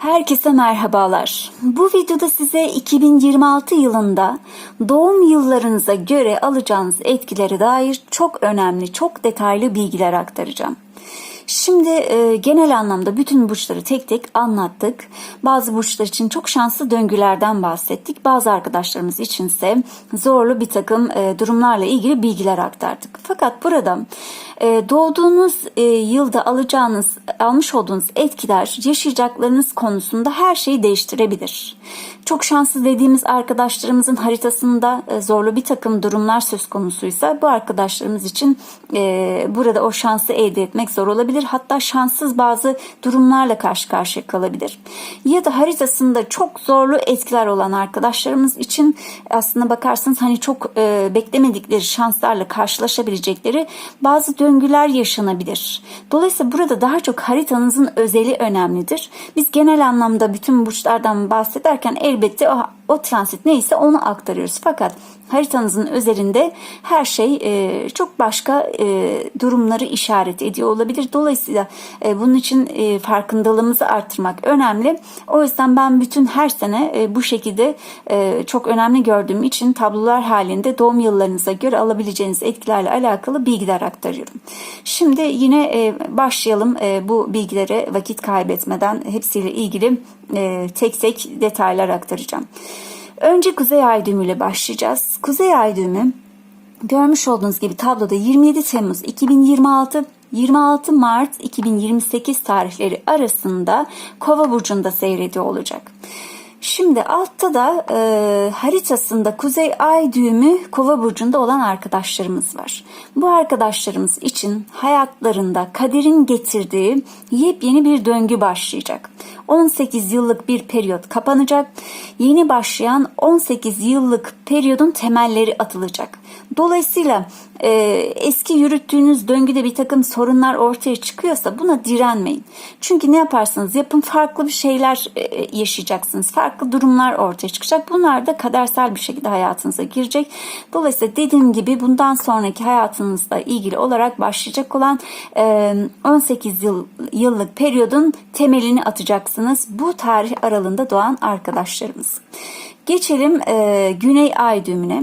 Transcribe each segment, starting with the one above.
Herkese merhabalar. Bu videoda size 2026 yılında doğum yıllarınıza göre alacağınız etkilere dair çok önemli, çok detaylı bilgiler aktaracağım. Şimdi e, genel anlamda bütün burçları tek tek anlattık. Bazı burçlar için çok şanslı döngülerden bahsettik. Bazı arkadaşlarımız içinse zorlu bir takım e, durumlarla ilgili bilgiler aktardık. Fakat burada e, doğduğunuz e, yılda alacağınız, almış olduğunuz etkiler yaşayacaklarınız konusunda her şeyi değiştirebilir. Çok şanslı dediğimiz arkadaşlarımızın haritasında e, zorlu bir takım durumlar söz konusuysa bu arkadaşlarımız için e, burada o şansı elde etmek zor olabilir. Hatta şanssız bazı durumlarla karşı karşıya kalabilir. Ya da haritasında çok zorlu etkiler olan arkadaşlarımız için aslında bakarsanız hani çok e, beklemedikleri şanslarla karşılaşabilecekleri bazı döngüler yaşanabilir. Dolayısıyla burada daha çok haritanızın özeli önemlidir. Biz genel anlamda bütün burçlardan bahsederken elbette o, o transit neyse onu aktarıyoruz. Fakat haritanızın özelinde her şey e, çok başka e, durumları işaret ediyor olabilir. Dolayısıyla e, bunun için e, farkındalığımızı arttırmak önemli. O yüzden ben bütün her sene e, bu şekilde e, çok önemli gördüğüm için tablolar halinde doğum yıllarınıza göre alabileceğiniz etkilerle alakalı bilgiler aktarıyorum. Şimdi yine e, başlayalım e, bu bilgilere vakit kaybetmeden hepsiyle ilgili e, tek tek detaylar aktaracağım. Önce Kuzey Ay düğümüyle başlayacağız. Kuzey Ay düğümü görmüş olduğunuz gibi tabloda 27 Temmuz 2026 26 Mart 2028 tarihleri arasında Kova burcunda seyrediyor olacak. Şimdi altta da e, haritasında Kuzey Ay düğümü Kova burcunda olan arkadaşlarımız var. Bu arkadaşlarımız için hayatlarında kaderin getirdiği yepyeni bir döngü başlayacak. 18 yıllık bir periyot kapanacak. Yeni başlayan 18 yıllık periyodun temelleri atılacak. Dolayısıyla e, eski yürüttüğünüz döngüde bir takım sorunlar ortaya çıkıyorsa buna direnmeyin. Çünkü ne yaparsanız yapın farklı bir şeyler e, yaşayacaksınız. Farklı durumlar ortaya çıkacak. Bunlar da kadersel bir şekilde hayatınıza girecek. Dolayısıyla dediğim gibi bundan sonraki hayatınızla ilgili olarak başlayacak olan e, 18 yıl, yıllık periyodun temelini atacaksınız. Bu tarih aralığında doğan arkadaşlarımız. Geçelim e, Güney Ay düğümüne.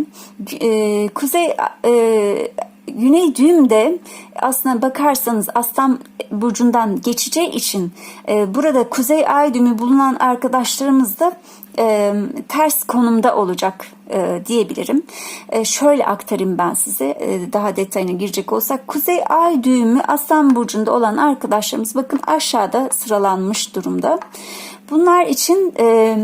E, Kuzey e, Güney düğümde aslına bakarsanız Aslan burcundan geçeceği için e, burada Kuzey Ay düğümü bulunan arkadaşlarımız da e, ters konumda olacak e, diyebilirim. E, şöyle aktarayım ben size e, daha detayına girecek olsak. Kuzey Ay düğümü Aslan burcunda olan arkadaşlarımız bakın aşağıda sıralanmış durumda. Bunlar için e,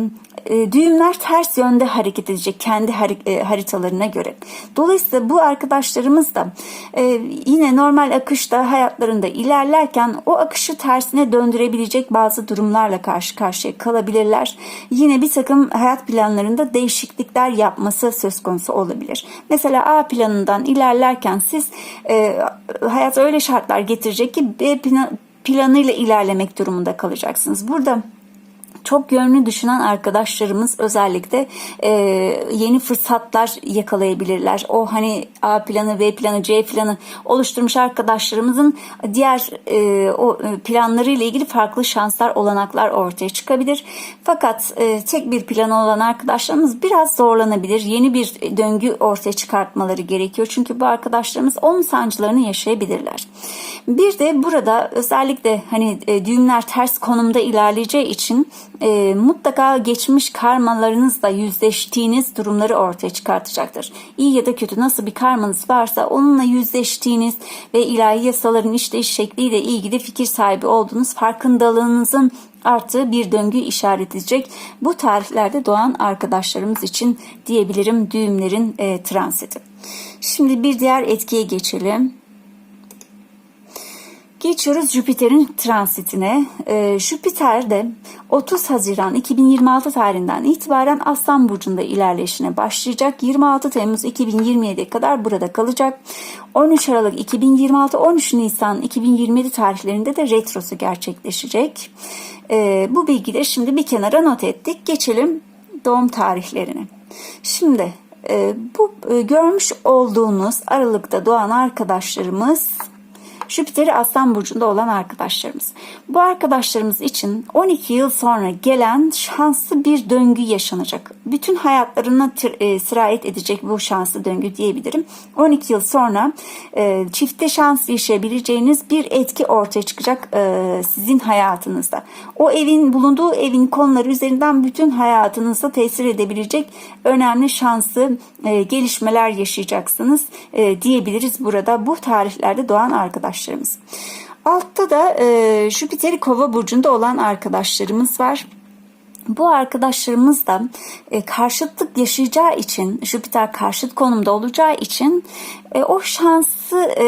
düğümler ters yönde hareket edecek kendi e, haritalarına göre. Dolayısıyla bu arkadaşlarımız da e, yine normal akışta hayatlarında ilerlerken o akışı tersine döndürebilecek bazı durumlarla karşı karşıya kalabilirler. Yine bir takım hayat planlarında değişiklikler yapması söz konusu olabilir. Mesela A planından ilerlerken siz hayat öyle şartlar getirecek ki B planıyla ilerlemek durumunda kalacaksınız. Burada çok yönlü düşünen arkadaşlarımız özellikle e, yeni fırsatlar yakalayabilirler. O hani A planı, B planı, C planı oluşturmuş arkadaşlarımızın diğer e, o planlarıyla ilgili farklı şanslar, olanaklar ortaya çıkabilir. Fakat e, tek bir planı olan arkadaşlarımız biraz zorlanabilir. Yeni bir döngü ortaya çıkartmaları gerekiyor. Çünkü bu arkadaşlarımız onun sancılarını yaşayabilirler. Bir de burada özellikle hani e, düğümler ters konumda ilerleyeceği için e, mutlaka geçmiş karmalarınızla yüzleştiğiniz durumları ortaya çıkartacaktır. İyi ya da kötü nasıl bir karmanız varsa onunla yüzleştiğiniz ve ilahi yasaların işleyiş şekliyle ilgili fikir sahibi olduğunuz farkındalığınızın arttığı bir döngü işaret edecek. Bu tarihlerde doğan arkadaşlarımız için diyebilirim düğümlerin e, transiti. Şimdi bir diğer etkiye geçelim. Geçiyoruz Jüpiter'in transitine. Ee, Jüpiter de 30 Haziran 2026 tarihinden itibaren Aslan Burcu'nda ilerleyişine başlayacak. 26 Temmuz 2027'ye kadar burada kalacak. 13 Aralık 2026, 13 Nisan 2027 tarihlerinde de retrosu gerçekleşecek. Ee, bu bilgileri şimdi bir kenara not ettik. Geçelim doğum tarihlerine. Şimdi e, bu e, görmüş olduğunuz Aralık'ta doğan arkadaşlarımız Jüpiter'i Aslan Burcu'nda olan arkadaşlarımız. Bu arkadaşlarımız için 12 yıl sonra gelen şanslı bir döngü yaşanacak. Bütün hayatlarına e, sirayet edecek bu şanslı döngü diyebilirim. 12 yıl sonra e, çifte şans yaşayabileceğiniz bir etki ortaya çıkacak e, sizin hayatınızda. O evin bulunduğu evin konuları üzerinden bütün hayatınıza tesir edebilecek önemli şanslı e, gelişmeler yaşayacaksınız e, diyebiliriz burada bu tarihlerde doğan arkadaşlarımız. Altta da e, Jüpiter'i Kova burcunda olan arkadaşlarımız var. Bu arkadaşlarımız da e, karşıtlık yaşayacağı için, Jüpiter karşıt konumda olacağı için e, o şansı e,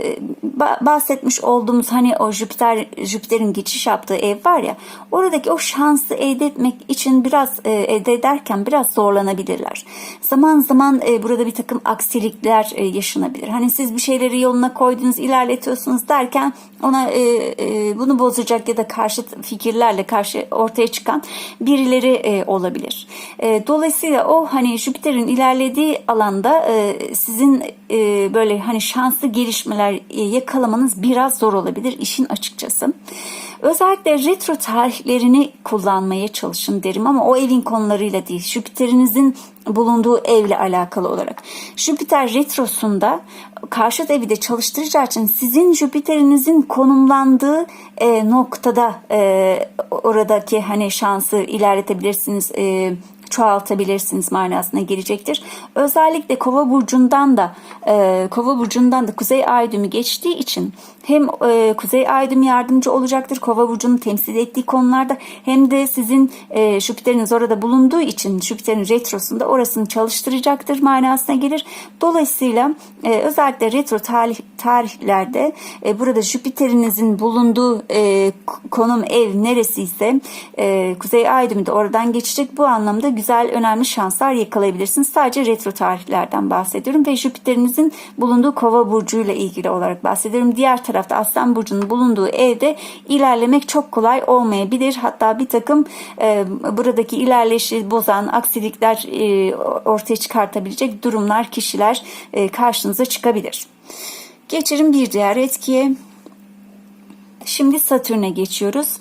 e, ba- bahsetmiş olduğumuz hani o Jüpiter Jüpiter'in geçiş yaptığı ev var ya, oradaki o şansı elde etmek için biraz e, elde ederken biraz zorlanabilirler. Zaman zaman e, burada bir takım aksilikler e, yaşanabilir. Hani siz bir şeyleri yoluna koydunuz, ilerletiyorsunuz derken ona e, e, bunu bozacak ya da karşıt fikirlerle karşı ortaya çıkan birileri e, olabilir. E, dolayısıyla o hani Jüpiter'in ilerlediği alanda e, sizin e, böyle hani şanslı gelişmeler e, yakalamanız biraz zor olabilir işin açıkçası. Özellikle retro tarihlerini kullanmaya çalışın derim ama o evin konularıyla değil. Jüpiter'inizin bulunduğu evle alakalı olarak. Jüpiter retrosunda karşıt evi de çalıştıracağı için sizin Jüpiter'inizin konumlandığı e, noktada e, oradaki hani şansı ilerletebilirsiniz. E, çoğaltabilirsiniz manasına gelecektir. Özellikle Kova burcundan da e, Kova burcundan da Kuzey Ay geçtiği için hem e, Kuzey Ay yardımcı olacaktır Kova burcunun temsil ettiği konularda hem de sizin e, Jüpiter'iniz orada bulunduğu için Jüpiter'in retrosunda orasını çalıştıracaktır manasına gelir. Dolayısıyla e, özellikle retro tarih, tarihlerde e, burada Jüpiter'inizin bulunduğu e, konum ev neresiyse e, Kuzey Ay düğümü de oradan geçecek. Bu anlamda güzel önemli şanslar yakalayabilirsiniz. Sadece retro tarihlerden bahsediyorum ve Jüpiter'inizin bulunduğu Kova burcuyla ilgili olarak bahsediyorum. Diğer tarafta Aslan burcunun bulunduğu evde ilerlemek çok kolay olmayabilir. Hatta bir takım e, buradaki ilerleyişi bozan aksilikler e, ortaya çıkartabilecek durumlar, kişiler e, karşınıza çıkabilir. Geçelim bir diğer etkiye. Şimdi Satürn'e geçiyoruz.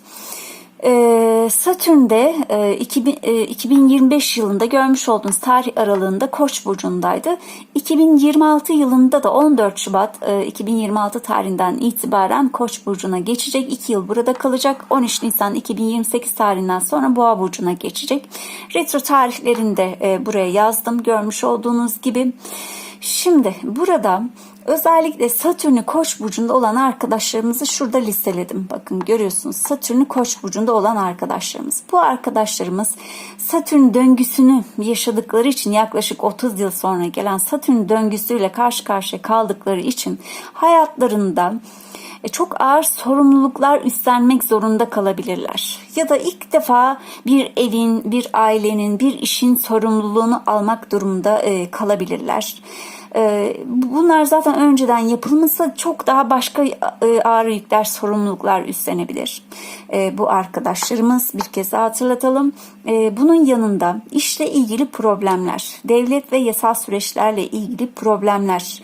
Ee, Satürn'de e, 2000, e, 2025 yılında görmüş olduğunuz tarih aralığında Koç burcundaydı. 2026 yılında da 14 Şubat e, 2026 tarihinden itibaren Koç burcuna geçecek. 2 yıl burada kalacak. 13 Nisan 2028 tarihinden sonra Boğa burcuna geçecek. Retro tarihlerini de e, buraya yazdım. Görmüş olduğunuz gibi. Şimdi burada özellikle Satürn'ü Koç burcunda olan arkadaşlarımızı şurada listeledim. Bakın görüyorsunuz Satürn'ü Koç burcunda olan arkadaşlarımız. Bu arkadaşlarımız Satürn döngüsünü yaşadıkları için yaklaşık 30 yıl sonra gelen Satürn döngüsüyle karşı karşıya kaldıkları için hayatlarında e, çok ağır sorumluluklar üstlenmek zorunda kalabilirler. Ya da ilk defa bir evin, bir ailenin, bir işin sorumluluğunu almak durumunda e, kalabilirler. E, bunlar zaten önceden yapılması çok daha başka ağır yükler, sorumluluklar üstlenebilir. Bu arkadaşlarımız bir kez daha hatırlatalım. Bunun yanında işle ilgili problemler, devlet ve yasal süreçlerle ilgili problemler,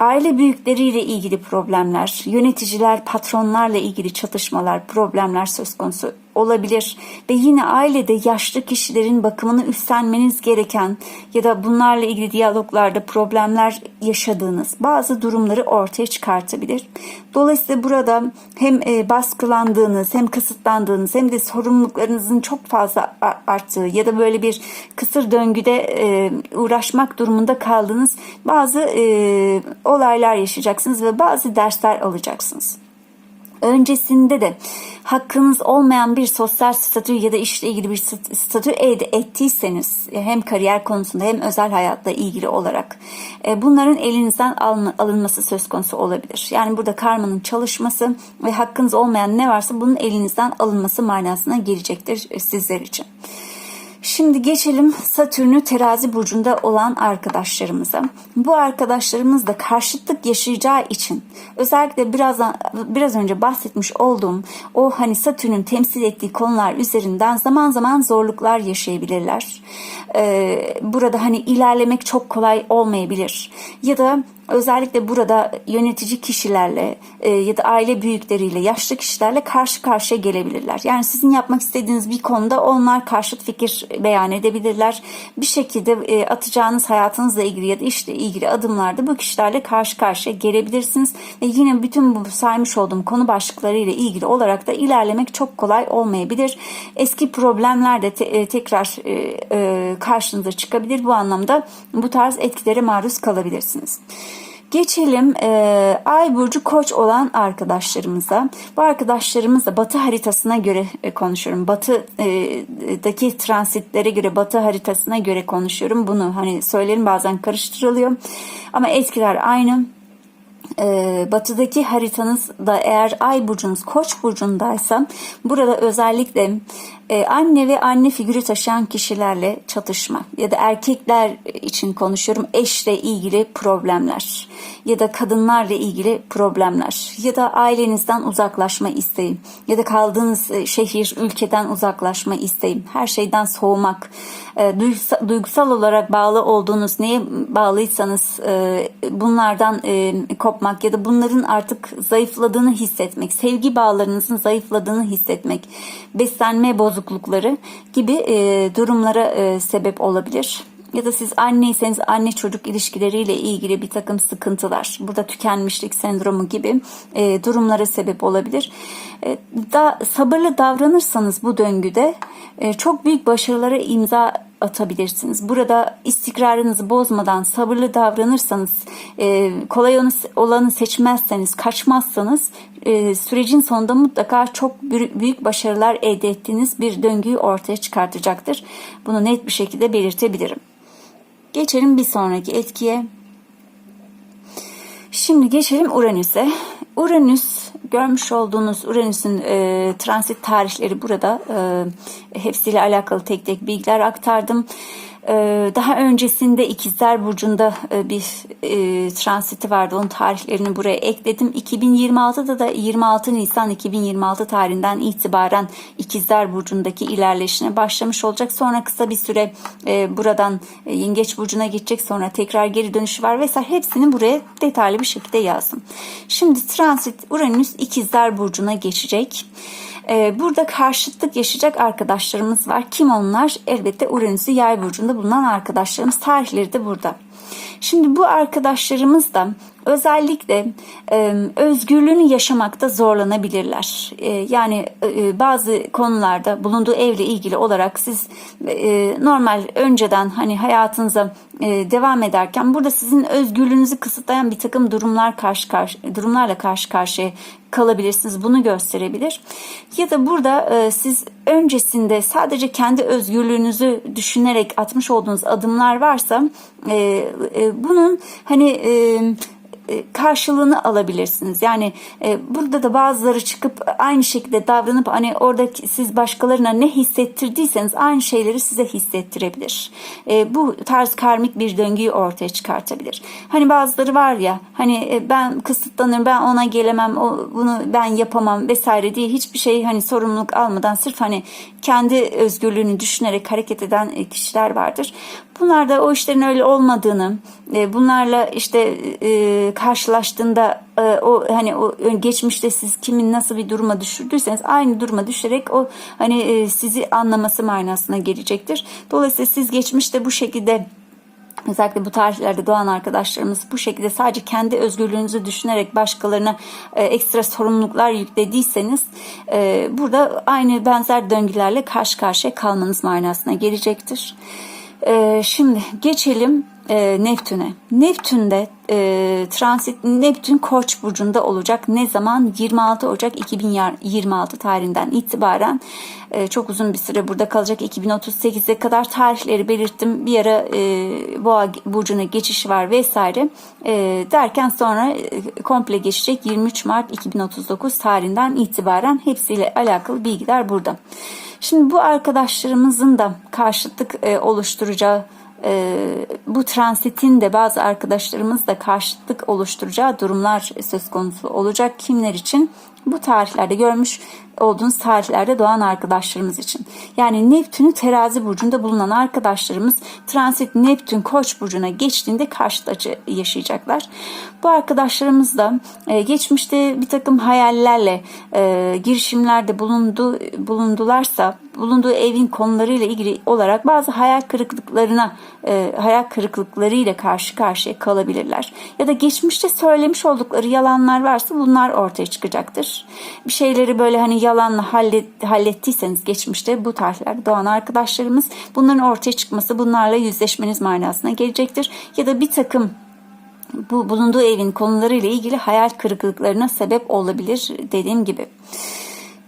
aile büyükleriyle ilgili problemler, yöneticiler, patronlarla ilgili çatışmalar, problemler söz konusu olabilir ve yine ailede yaşlı kişilerin bakımını üstlenmeniz gereken ya da bunlarla ilgili diyaloglarda problemler yaşadığınız bazı durumları ortaya çıkartabilir. Dolayısıyla burada hem baskılandığınız hem kısıtlandığınız hem de sorumluluklarınızın çok fazla arttığı ya da böyle bir kısır döngüde uğraşmak durumunda kaldığınız bazı olaylar yaşayacaksınız ve bazı dersler alacaksınız öncesinde de hakkınız olmayan bir sosyal statü ya da işle ilgili bir statü elde ettiyseniz hem kariyer konusunda hem özel hayatla ilgili olarak bunların elinizden alınması söz konusu olabilir. Yani burada karmanın çalışması ve hakkınız olmayan ne varsa bunun elinizden alınması manasına gelecektir sizler için. Şimdi geçelim Satürn'ü terazi burcunda olan arkadaşlarımıza. Bu arkadaşlarımız da karşıtlık yaşayacağı için özellikle biraz, biraz önce bahsetmiş olduğum o hani Satürn'ün temsil ettiği konular üzerinden zaman zaman zorluklar yaşayabilirler. Ee, burada hani ilerlemek çok kolay olmayabilir. Ya da Özellikle burada yönetici kişilerle e, ya da aile büyükleriyle, yaşlı kişilerle karşı karşıya gelebilirler. Yani sizin yapmak istediğiniz bir konuda onlar karşıt fikir beyan edebilirler. Bir şekilde e, atacağınız hayatınızla ilgili ya da işle ilgili adımlarda bu kişilerle karşı karşıya gelebilirsiniz. Ve yine bütün bu saymış olduğum konu başlıkları ile ilgili olarak da ilerlemek çok kolay olmayabilir. Eski problemler de te- e, tekrar e, e, karşınıza çıkabilir. Bu anlamda bu tarz etkilere maruz kalabilirsiniz. Geçelim e, Ay burcu Koç olan arkadaşlarımıza. Bu arkadaşlarımız da Batı haritasına göre e, konuşuyorum. Batı'daki transitlere göre, Batı haritasına göre konuşuyorum. Bunu hani söylerim bazen karıştırılıyor. Ama etkiler aynı. Ee, batıdaki haritanız da eğer ay burcunuz koç burcundaysa burada özellikle e, anne ve anne figürü taşıyan kişilerle çatışma ya da erkekler için konuşuyorum eşle ilgili problemler ya da kadınlarla ilgili problemler ya da ailenizden uzaklaşma isteği ya da kaldığınız e, şehir ülkeden uzaklaşma isteği her şeyden soğumak e, duygusal, olarak bağlı olduğunuz neye bağlıysanız e, bunlardan kopmak ya da bunların artık zayıfladığını hissetmek, sevgi bağlarınızın zayıfladığını hissetmek, beslenme bozuklukları gibi e, durumlara e, sebep olabilir. Ya da siz anneyseniz anne çocuk ilişkileriyle ilgili bir takım sıkıntılar, burada tükenmişlik sendromu gibi e, durumlara sebep olabilir. E, da sabırlı davranırsanız bu döngüde e, çok büyük başarılara imza atabilirsiniz. Burada istikrarınızı bozmadan sabırlı davranırsanız, e, kolay olanı seçmezseniz, kaçmazsanız sürecin sonunda mutlaka çok büyük başarılar elde ettiğiniz bir döngüyü ortaya çıkartacaktır. Bunu net bir şekilde belirtebilirim. Geçelim bir sonraki etkiye. Şimdi geçelim Uranüs'e. Uranüs görmüş olduğunuz Uranüs'ün e, transit tarihleri burada. E, hepsiyle alakalı tek tek bilgiler aktardım. Ee, daha öncesinde İkizler Burcu'nda e, bir e, transiti vardı. Onun tarihlerini buraya ekledim. 2026'da da 26 Nisan 2026 tarihinden itibaren İkizler Burcu'ndaki ilerleşine başlamış olacak. Sonra kısa bir süre e, buradan Yengeç Burcu'na geçecek. Sonra tekrar geri dönüşü var vesaire. Hepsini buraya detaylı bir şekilde yazdım. Şimdi transit Uranüs İkizler Burcu'na geçecek. Ee, burada karşıtlık yaşayacak arkadaşlarımız var. Kim onlar? Elbette Uranüs'ü yay burcunda bulunan arkadaşlarımız. Tarihleri de burada. Şimdi bu arkadaşlarımız da özellikle e, özgürlüğünü yaşamakta zorlanabilirler. E, yani e, bazı konularda bulunduğu evle ilgili olarak siz e, normal önceden hani hayatınıza e, devam ederken burada sizin özgürlüğünüzü kısıtlayan bir takım durumlar karşı karşı durumlarla karşı karşıya kalabilirsiniz. Bunu gösterebilir. Ya da burada e, siz öncesinde sadece kendi özgürlüğünüzü düşünerek atmış olduğunuz adımlar varsa e, e, bunun hani e, karşılığını alabilirsiniz. Yani e, burada da bazıları çıkıp aynı şekilde davranıp hani orada siz başkalarına ne hissettirdiyseniz aynı şeyleri size hissettirebilir. E, bu tarz karmik bir döngüyü ortaya çıkartabilir. Hani bazıları var ya hani ben kısıtlanırım ben ona gelemem o, bunu ben yapamam vesaire diye hiçbir şey hani sorumluluk almadan sırf hani kendi özgürlüğünü düşünerek hareket eden kişiler vardır. Bunlar da o işlerin öyle olmadığını, e, bunlarla işte e, karşılaştığında e, o hani o geçmişte siz kimin nasıl bir duruma düşürdüyseniz aynı duruma düşerek o hani sizi anlaması manasına gelecektir. Dolayısıyla siz geçmişte bu şekilde Özellikle bu tarihlerde doğan arkadaşlarımız bu şekilde sadece kendi özgürlüğünüzü düşünerek başkalarına ekstra sorumluluklar yüklediyseniz burada aynı benzer döngülerle karşı karşıya kalmanız manasına gelecektir. Ee, şimdi geçelim e, Neptün'e. Neptün'de e, transit Neptün Koç burcunda olacak. Ne zaman? 26 Ocak 2026 tarihinden itibaren e, çok uzun bir süre burada kalacak. 2038'e kadar tarihleri belirttim. Bir ara e, Boğa burcuna geçişi var vesaire e, derken sonra e, komple geçecek 23 Mart 2039 tarihinden itibaren hepsiyle alakalı bilgiler burada. Şimdi bu arkadaşlarımızın da karşıtlık e, oluşturacağı e, bu transitin de bazı arkadaşlarımız da karşıtlık oluşturacağı durumlar söz konusu olacak. Kimler için? Bu tarihlerde görmüş olduğunuz tarihlerde doğan arkadaşlarımız için. Yani Neptün'ü terazi burcunda bulunan arkadaşlarımız transit Neptün koç burcuna geçtiğinde karşıt açı yaşayacaklar. Bu arkadaşlarımız da e, geçmişte bir takım hayallerle e, girişimlerde bulundu bulundularsa bulunduğu evin konularıyla ilgili olarak bazı hayal kırıklıklarına e, hayal kırıklıklarıyla karşı karşıya kalabilirler. Ya da geçmişte söylemiş oldukları yalanlar varsa bunlar ortaya çıkacaktır. Bir şeyleri böyle hani yalanla hallet, hallettiyseniz geçmişte bu tarihlerde doğan arkadaşlarımız bunların ortaya çıkması bunlarla yüzleşmeniz manasına gelecektir. Ya da bir takım bu bulunduğu evin konularıyla ilgili hayal kırıklıklarına sebep olabilir dediğim gibi.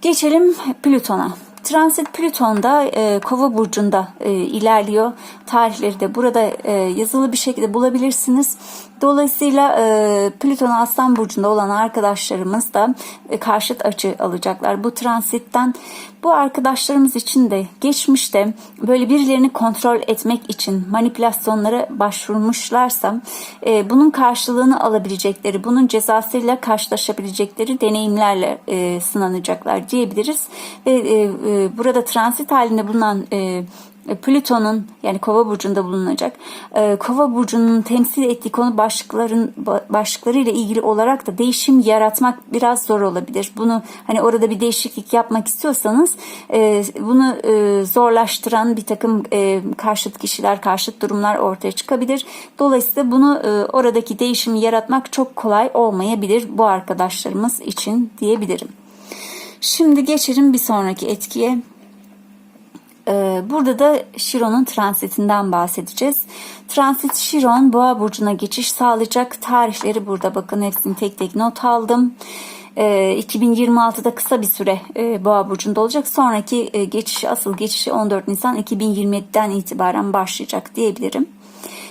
Geçelim Plüton'a. Transit Plüton'da e, Kova burcunda e, ilerliyor. Tarihleri de burada e, yazılı bir şekilde bulabilirsiniz. Dolayısıyla e, Plüton Aslan burcunda olan arkadaşlarımız da e, karşıt açı alacaklar bu transitten. Bu arkadaşlarımız için de geçmişte böyle birilerini kontrol etmek için manipülasyonlara başvurmuşlarsa e, bunun karşılığını alabilecekleri, bunun cezasıyla karşılaşabilecekleri deneyimlerle e, sınanacaklar diyebiliriz. Ve e, e, burada transit halinde bulunan e, Plüton'un yani Kova burcunda bulunacak. E, Kova burcunun temsil ettiği konu başlıkların başlıkları ile ilgili olarak da değişim yaratmak biraz zor olabilir. Bunu hani orada bir değişiklik yapmak istiyorsanız e, bunu e, zorlaştıran bir takım karşıt kişiler, karşıt durumlar ortaya çıkabilir. Dolayısıyla bunu oradaki değişimi yaratmak çok kolay olmayabilir bu arkadaşlarımız için diyebilirim. Şimdi geçelim bir sonraki etkiye. Ee, burada da Şiron'un transitinden bahsedeceğiz. Transit Şiron Boğa burcuna geçiş sağlayacak. Tarihleri burada bakın hepsini tek tek not aldım. 2026'da ee, kısa bir süre e, Boğa burcunda olacak. Sonraki e, geçiş asıl geçişi 14 Nisan 2027'den itibaren başlayacak diyebilirim.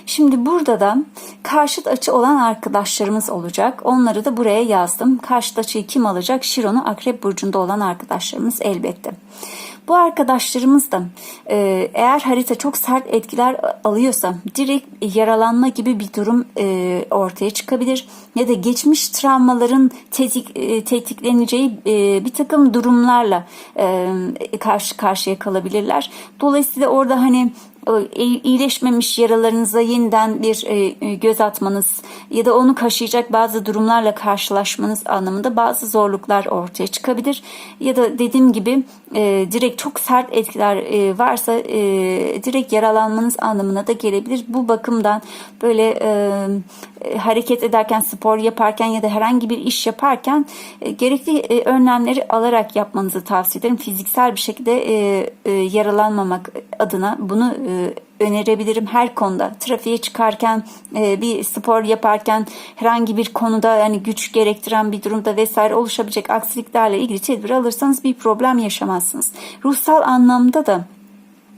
Şimdi burada da karşıt açı olan arkadaşlarımız olacak. Onları da buraya yazdım. Karşıt açıyı kim alacak? Şiron'u Akrep burcunda olan arkadaşlarımız elbette. Bu arkadaşlarımız da e, eğer harita çok sert etkiler alıyorsa direkt yaralanma gibi bir durum e, ortaya çıkabilir. Ya da geçmiş travmaların tetik, e, tetikleneceği e, bir takım durumlarla e, karşı karşıya kalabilirler. Dolayısıyla orada hani iyileşmemiş yaralarınıza yeniden bir e, göz atmanız ya da onu kaşıyacak bazı durumlarla karşılaşmanız anlamında bazı zorluklar ortaya çıkabilir. Ya da dediğim gibi e, direkt çok sert etkiler e, varsa direkt yaralanmanız anlamına da gelebilir. Bu bakımdan böyle hareket ederken, spor yaparken ya da herhangi bir iş yaparken gerekli önlemleri alarak yapmanızı tavsiye ederim. Fiziksel bir şekilde yaralanmamak adına bunu e, önerebilirim her konuda. Trafiğe çıkarken, e, bir spor yaparken, herhangi bir konuda yani güç gerektiren bir durumda vesaire oluşabilecek aksiliklerle ilgili tedbir alırsanız bir problem yaşamazsınız. Ruhsal anlamda da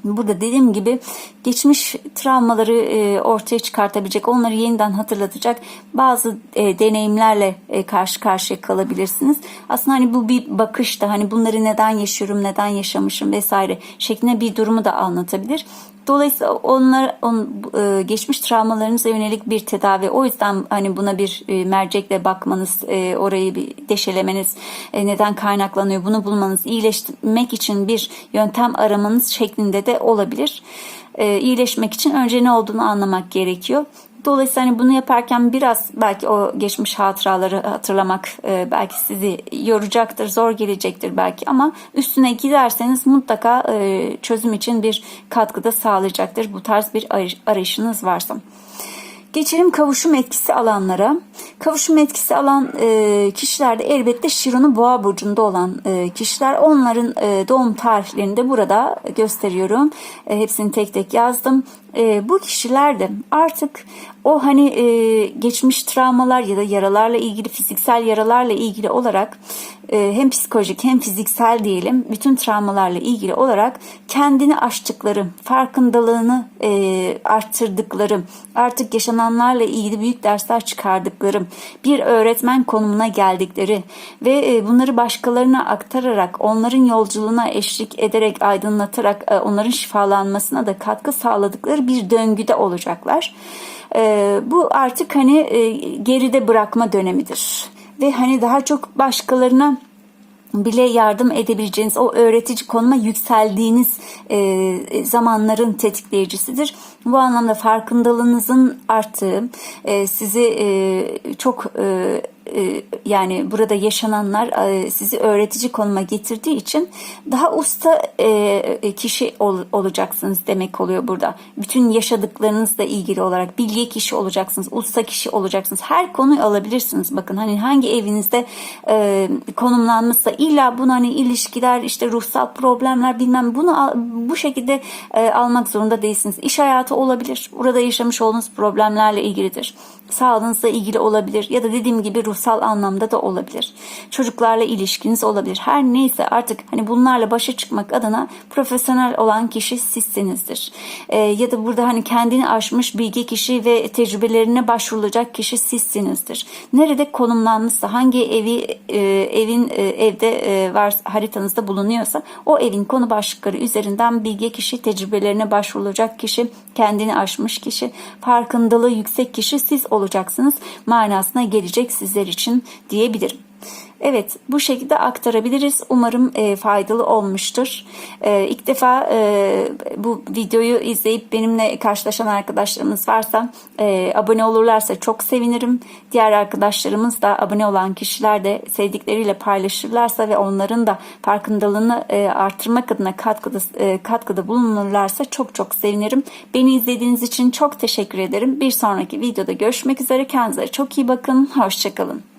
Burada dediğim gibi geçmiş travmaları e, ortaya çıkartabilecek, onları yeniden hatırlatacak bazı e, deneyimlerle e, karşı karşıya kalabilirsiniz. Aslında hani bu bir bakışta hani bunları neden yaşıyorum, neden yaşamışım vesaire şeklinde bir durumu da anlatabilir. Dolayısıyla onlar on, e, geçmiş travmalarınıza yönelik bir tedavi. O yüzden hani buna bir e, mercekle bakmanız, e, orayı bir deşelemeniz, e, neden kaynaklanıyor bunu bulmanız, iyileştirmek için bir yöntem aramanız şeklinde de olabilir. E, iyileşmek için önce ne olduğunu anlamak gerekiyor. Dolayısıyla hani bunu yaparken biraz belki o geçmiş hatıraları hatırlamak e, belki sizi yoracaktır, zor gelecektir belki ama üstüne giderseniz mutlaka e, çözüm için bir katkıda sağlayacaktır bu tarz bir arayışınız varsa. Geçelim kavuşum etkisi alanlara. Kavuşum etkisi alan e, kişilerde elbette Şiron'u boğa burcunda olan e, kişiler. Onların e, doğum tarihlerini de burada gösteriyorum. E, hepsini tek tek yazdım. E, bu kişiler de artık o hani e, geçmiş travmalar ya da yaralarla ilgili fiziksel yaralarla ilgili olarak e, hem psikolojik hem fiziksel diyelim bütün travmalarla ilgili olarak kendini aştıkları, farkındalığını e, arttırdıkları, artık yaşananlarla ilgili büyük dersler çıkardıkları, bir öğretmen konumuna geldikleri ve e, bunları başkalarına aktararak, onların yolculuğuna eşlik ederek, aydınlatarak e, onların şifalanmasına da katkı sağladıkları bir döngüde olacaklar. E, bu artık hani e, geride bırakma dönemidir ve hani daha çok başkalarına bile yardım edebileceğiniz o öğretici konuma yükseldiğiniz e, zamanların tetikleyicisidir. Bu anlamda farkındalığınızın arttığı, e, sizi e, çok e, yani burada yaşananlar e, sizi öğretici konuma getirdiği için daha usta e, kişi ol, olacaksınız demek oluyor burada. Bütün yaşadıklarınızla ilgili olarak bilge kişi olacaksınız, usta kişi olacaksınız. Her konuyu alabilirsiniz. Bakın hani hangi evinizde e, konumlanmışsa illa bunu hani ilişkiler, işte ruhsal problemler bilmem bunu bu şekilde e, almak zorunda değilsiniz. İş hayatı olabilir. Burada yaşamış olduğunuz problemlerle ilgilidir. Sağlığınızla ilgili olabilir ya da dediğim gibi ruhsal anlamda da olabilir. Çocuklarla ilişkiniz olabilir. Her neyse artık hani bunlarla başa çıkmak adına profesyonel olan kişi sizsinizdir. E, ya da burada hani kendini aşmış bilgi kişi ve tecrübelerine başvurulacak kişi sizsinizdir. Nerede konumlanmışsa hangi evi e, evin e, evde e, var haritanızda bulunuyorsa o evin konu başlıkları üzerinden bilgi kişi tecrübelerine başvurulacak kişi kendini aşmış kişi farkındalığı yüksek kişi siz olacaksınız manasına gelecek sizler için diyebilirim. Evet bu şekilde aktarabiliriz. Umarım e, faydalı olmuştur. E, ilk defa e, bu videoyu izleyip benimle karşılaşan arkadaşlarımız varsa e, abone olurlarsa çok sevinirim. Diğer arkadaşlarımız da abone olan kişiler de sevdikleriyle paylaşırlarsa ve onların da farkındalığını e, artırmak adına katkıda, e, katkıda bulunurlarsa çok çok sevinirim. Beni izlediğiniz için çok teşekkür ederim. Bir sonraki videoda görüşmek üzere. Kendinize çok iyi bakın. Hoşçakalın.